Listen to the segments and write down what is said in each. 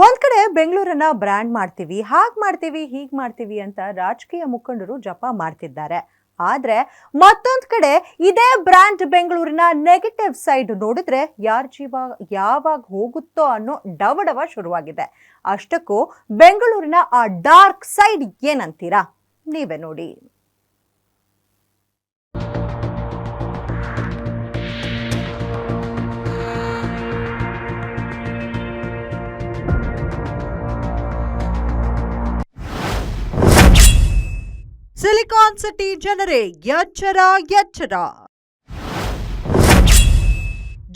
ಒಂದ್ ಕಡೆ ಬೆಂಗಳೂರನ್ನ ಬ್ರ್ಯಾಂಡ್ ಮಾಡ್ತೀವಿ, ಹಾಗೆ ಮಾಡ್ತೀವಿ, ಹೀಗ್ ಮಾಡ್ತೀವಿ ಅಂತ ರಾಜಕೀಯ ಮುಖಂಡರು ಜಪ ಮಾಡ್ತಿದ್ದಾರೆ. ಆದ್ರೆ ಮತ್ತೊಂದ್ ಕಡೆ ಇದೇ ಬ್ರ್ಯಾಂಡ್ ಬೆಂಗಳೂರಿನ ನೆಗೆಟಿವ್ ಸೈಡ್ ನೋಡಿದ್ರೆ ಯಾರ ಜೀವ ಯಾವಾಗ ಹೋಗುತ್ತೋ ಅನ್ನೋ ಡವಡವ ಶುರುವಾಗಿದೆ. ಅಷ್ಟಕ್ಕೂ ಬೆಂಗಳೂರಿನ ಆ ಡಾರ್ಕ್ ಸೈಡ್ ಏನಂತೀರಾ? ನೀವೇ ನೋಡಿ. ಸಿಲಿಕಾನ್ ಸಿಟಿ ಜನರೇ, ಎಚ್ಚರ ಎಚ್ಚರ.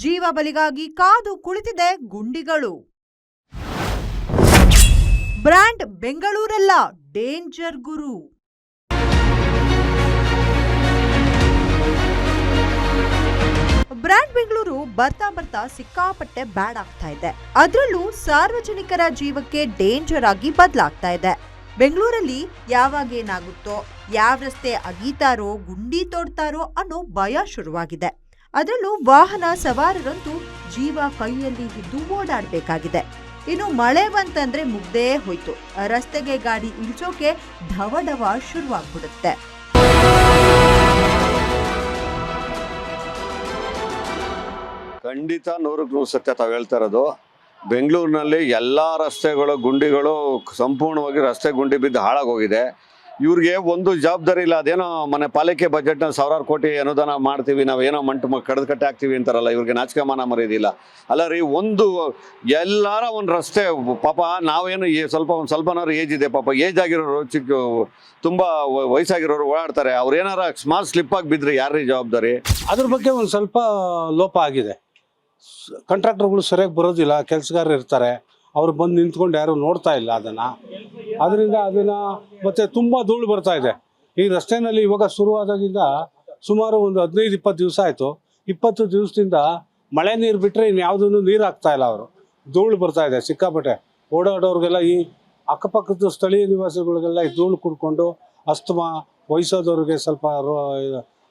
ಜೀವ ಬಲಿಗಾಗಿ ಕಾದು ಕುಳಿತಿದೆ ಗುಂಡಿಗಳು. ಬ್ರ್ಯಾಂಡ್ ಬೆಂಗಳೂರಲ್ಲ, ಡೇಂಜರ್ ಗುರು. ಬ್ರ್ಯಾಂಡ್ ಬೆಂಗಳೂರು ಬರ್ತಾ ಬರ್ತಾ ಸಿಕ್ಕಾಪಟ್ಟೆ ಬ್ಯಾಡ್ ಆಗ್ತಾ ಇದೆ. ಅದರಲ್ಲೂ ಸಾರ್ವಜನಿಕರ ಜೀವಕ್ಕೆ ಡೇಂಜರ್ ಆಗಿ ಬದಲಾಗ್ತಾ ಇದೆ. ಬೆಂಗಳೂರಲ್ಲಿ ಯಾವಾಗ ಏನಾಗುತ್ತೋ, ಯಾವ ರಸ್ತೆ ಅಗೀತಾರೋ, ಗುಂಡಿ ತೋಡ್ತಾರೋ ಅನ್ನೋ ಭಯ ಶುರುವಾಗಿದೆ. ಅದರಲ್ಲೂ ವಾಹನ ಸವಾರರಂತೂ ಜೀವ ಕೈಯಲ್ಲಿ ಹಿಡಿದು ಓಡಾಡಬೇಕಾಗಿದೆ. ಇನ್ನು ಮಳೆ ಬಂತಂದ್ರೆ ಮುಗ್ದೇ ಹೋಯ್ತು. ರಸ್ತೆಗೆ ಗಾಡಿ ಇಳಿಸೋಕೆ ಢವಢವ ಶುರುವಾಗ್ಬಿಡುತ್ತೆ. ಖಂಡಿತ ನೂರಕ್ಕೆ ನೂರು ಸತ್ಯ ತಾವು ಹೇಳ್ತಾ ಇರೋದು. ಬೆಂಗಳೂರಿನಲ್ಲಿ ಎಲ್ಲ ರಸ್ತೆಗಳು, ಗುಂಡಿಗಳು ಸಂಪೂರ್ಣವಾಗಿ ರಸ್ತೆ ಗುಂಡಿ ಬಿದ್ದು ಹಾಳಾಗೋಗಿದೆ. ಇವ್ರಿಗೆ ಒಂದು ಜವಾಬ್ದಾರಿ ಇಲ್ಲ, ಅದೇನೋ ಮನೆ ಪಾಲಿಕೆ ಬಜೆಟ್ನ ಸಾವಿರಾರು ಕೋಟಿ ಅನುದಾನ ಮಾಡ್ತೀವಿ, ನಾವು ಏನೋ ಮಂಟು ಕಡ್ದು ಕಟ್ಟೆ ಹಾಕ್ತೀವಿ ಅಂತಾರಲ್ಲ, ಇವ್ರಿಗೆ ನಾಚಿಕೆ ಮಾನ ಮರ್ಯಾದಿಲ್ಲ ಅಲ್ಲ ರೀ, ಒಂದು ಎಲ್ಲಾರ ಒಂದು ರಸ್ತೆ, ಪಾಪ ನಾವೇನು ಸ್ವಲ್ಪ ಒಂದು ಸ್ವಲ್ಪನಾರು ಏಜ್ ಇದೆ, ಪಾಪ ಏಜ್ ಆಗಿರೋರು ಚಿಕ್ಕ, ತುಂಬ ವಯಸ್ಸಾಗಿರೋರು ಓಡಾಡ್ತಾರೆ, ಅವ್ರು ಏನಾರ ಸ್ಮಾಲ್ ಸ್ಲಿಪ್ ಆಗಿ ಬಿದ್ದರೆ ಯಾರೀ ಜವಾಬ್ದಾರಿ? ಅದ್ರ ಬಗ್ಗೆ ಒಂದು ಸ್ವಲ್ಪ ಲೋಪ ಆಗಿದೆ. ಕಾಂಟ್ರಾಕ್ಟರ್ಗಳು ಸರಿಯಾಗಿ ಬರೋದಿಲ್ಲ, ಕೆಲಸಗಾರರು ಇರ್ತಾರೆ, ಅವ್ರು ಬಂದು ನಿಂತ್ಕೊಂಡು ಯಾರು ನೋಡ್ತಾ ಇಲ್ಲ ಅದನ್ನು. ಅದರಿಂದ ಅದನ್ನು ಮತ್ತೆ ತುಂಬ ಧೂಳು ಬರ್ತಾ ಇದೆ. ಈ ರಸ್ತೆಯಲ್ಲಿ ಇವಾಗ ಶುರುವಾದಾಗಿಂದ ಸುಮಾರು ಒಂದು ಹದಿನೈದು, ಇಪ್ಪತ್ತು ದಿವಸ ಆಯಿತು. ಇಪ್ಪತ್ತು ದಿವಸದಿಂದ ಮಳೆ ನೀರು ಬಿಟ್ಟರೆ ಇನ್ಯಾವುದೂ ನೀರು ಹಾಕ್ತಾ ಇಲ್ಲ ಅವರು. ಧೂಳು ಬರ್ತಾ ಇದೆ, ಸಿಕ್ಕಾಪಟ್ಟೆ. ಓಡಾಡೋರಿಗೆಲ್ಲ ಈ ಅಕ್ಕಪಕ್ಕದ ಸ್ಥಳೀಯ ನಿವಾಸಿಗಳಿಗೆಲ್ಲ ಈ ಧೂಳು ಕುಡ್ಕೊಂಡು ಅಸ್ತಮಾ ವಯಸ್ಸಾದವ್ರಿಗೆ ಸ್ವಲ್ಪ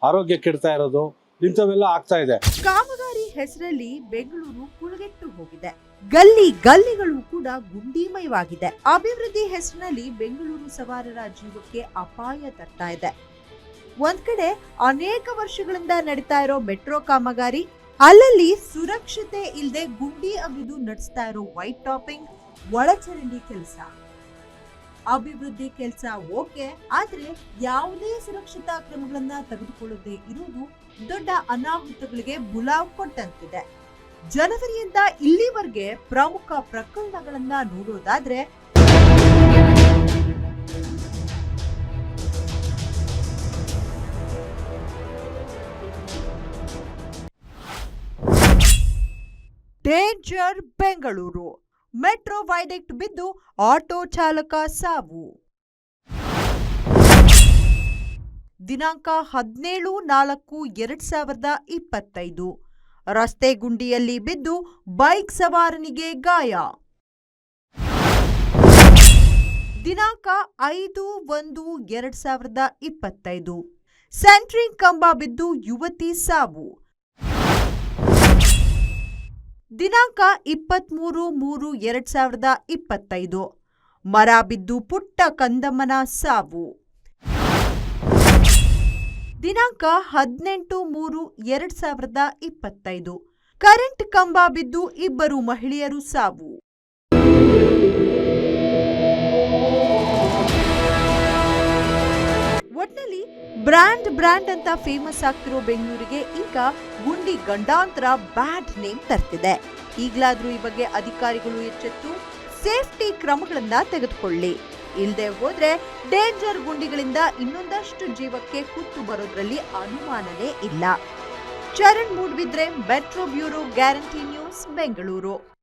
ಆರೋಗ್ಯ ಕೆಡ್ತಾ ಇರೋದು. ಇಂಥವೆಲ್ಲ ಆಗ್ತಾ ಇದೆ. ಕಾಮಗಾರಿ ಹೆಸರಲ್ಲಿ ಬೆಂಗಳೂರು ಕುಳಗೆಟ್ಟು ಹೋಗಿದೆ. ಗಲ್ಲಿ ಗಲ್ಲಿಗಳು ಕೂಡ ಗುಂಡಿಮಯವಾಗಿದೆ. ಅಭಿವೃದ್ಧಿ ಹೆಸರಿನಲ್ಲಿ ಬೆಂಗಳೂರು ಸವಾರರ ಜೀವಕ್ಕೆ ಅಪಾಯ ತರ್ತಾ ಇದೆ. ಒಂದ್ ಕಡೆ ಅನೇಕ ವರ್ಷಗಳಿಂದ ನಡೀತಾ ಇರೋ ಮೆಟ್ರೋ ಕಾಮಗಾರಿ, ಅಲ್ಲಲ್ಲಿ ಸುರಕ್ಷತೆ ಇಲ್ಲದೆ ಗುಂಡಿ ಅಗಿದು ನಡೆಸ್ತಾ ಇರೋ ವೈಟ್ ಟಾಪಿಂಗ್, ಒಳಚರಂಡಿ ಕೆಲಸ. ಅಭಿವೃದ್ಧಿ ಕೆಲಸ ಓಕೆ, ಆದ್ರೆ ಯಾವುದೇ ಸುರಕ್ಷತಾ ಕ್ರಮಗಳನ್ನ ತೆಗೆದುಕೊಳ್ಳದೆ ಇರುವುದು ದೊಡ್ಡ ಅನಾಹುತಗಳಿಗೆ ಬುಲಾವ್ ಕೊಟ್ಟಂತಿದೆ. ಜನವರಿಯಿಂದ ಇಲ್ಲಿವರೆಗೆ ಪ್ರಮುಖ ಪ್ರಕರಣಗಳನ್ನ ನೋಡೋದಾದ್ರೆ ಡೇಂಜರ್ ಬೆಂಗಳೂರು ಮೆಟ್ರೋ ವೈಡೆಕ್ಟ್ ಬಿದ್ದು ಆಟೋ ಚಾಲಕ ಸಾವು. ದಿನಾಂಕ ಹದಿನೇಳು ನಾಲ್ಕು ಎರಡ್ ಸಾವಿರದ ಇಪ್ಪತ್ತೈದು. ರಸ್ತೆ ಗುಂಡಿಯಲ್ಲಿ ಬಿದ್ದು ಬೈಕ್ ಸವಾರನಿಗೆ ಗಾಯ. ದಿನಾಂಕ ಐದು ಒಂದು ಎರಡ್ ಸಾವಿರದ ಇಪ್ಪತ್ತೈದು. ಸೆಂಟ್ರಿಂಗ್ ಕಂಬ ಬಿದ್ದು ಯುವತಿ ಸಾವು. ದಿನಾಂಕ ಇಪ್ಪತ್ಮೂರು ಮೂರು ಎರಡು ಸಾವಿರದ ಇಪ್ಪತ್ತೈದು. ಮರ ಬಿದ್ದು ಪುಟ್ಟ ಕಂದಮ್ಮನ ಸಾವು. ದಿನಾಂಕ ಹದಿನೆಂಟು ಮೂರು ಎರಡ್ ಸಾವಿರದ ಇಪ್ಪತ್ತೈದು. ಕರೆಂಟ್ ಕಂಬ ಬಿದ್ದು ಇಬ್ಬರು ಮಹಿಳೆಯರು ಸಾವು. ಬ್ರ್ಯಾಂಡ್ ಬ್ರ್ಯಾಂಡ್ ಅಂತ ಫೇಮಸ್ ಆಗ್ತಿರೋ ಬೆಂಗಳೂರಿಗೆ ಈಗ ಗುಂಡಿ ಗಂಡಾಂತರ ಬ್ಯಾಡ್ ನೇಮ್ ತರ್ತಿದೆ. ಈಗಲಾದರೂ ಈ ಬಗ್ಗೆ ಅಧಿಕಾರಿಗಳು ಎಚ್ಚೆತ್ತು ಸೇಫ್ಟಿ ಕ್ರಮಗಳನ್ನ ತೆಗೆದುಕೊಳ್ಳಿ. ಇಲ್ಲದೆ ಹೋದ್ರೆ ಡೇಂಜರ್ ಗುಂಡಿಗಳಿಂದ ಇನ್ನೊಂದಷ್ಟು ಜೀವಕ್ಕೆ ಕುತ್ತು ಬರೋದ್ರಲ್ಲಿ ಅನುಮಾನನೇ ಇಲ್ಲ. Charan Moodbidri metro bureau guarantee news Bengaluru.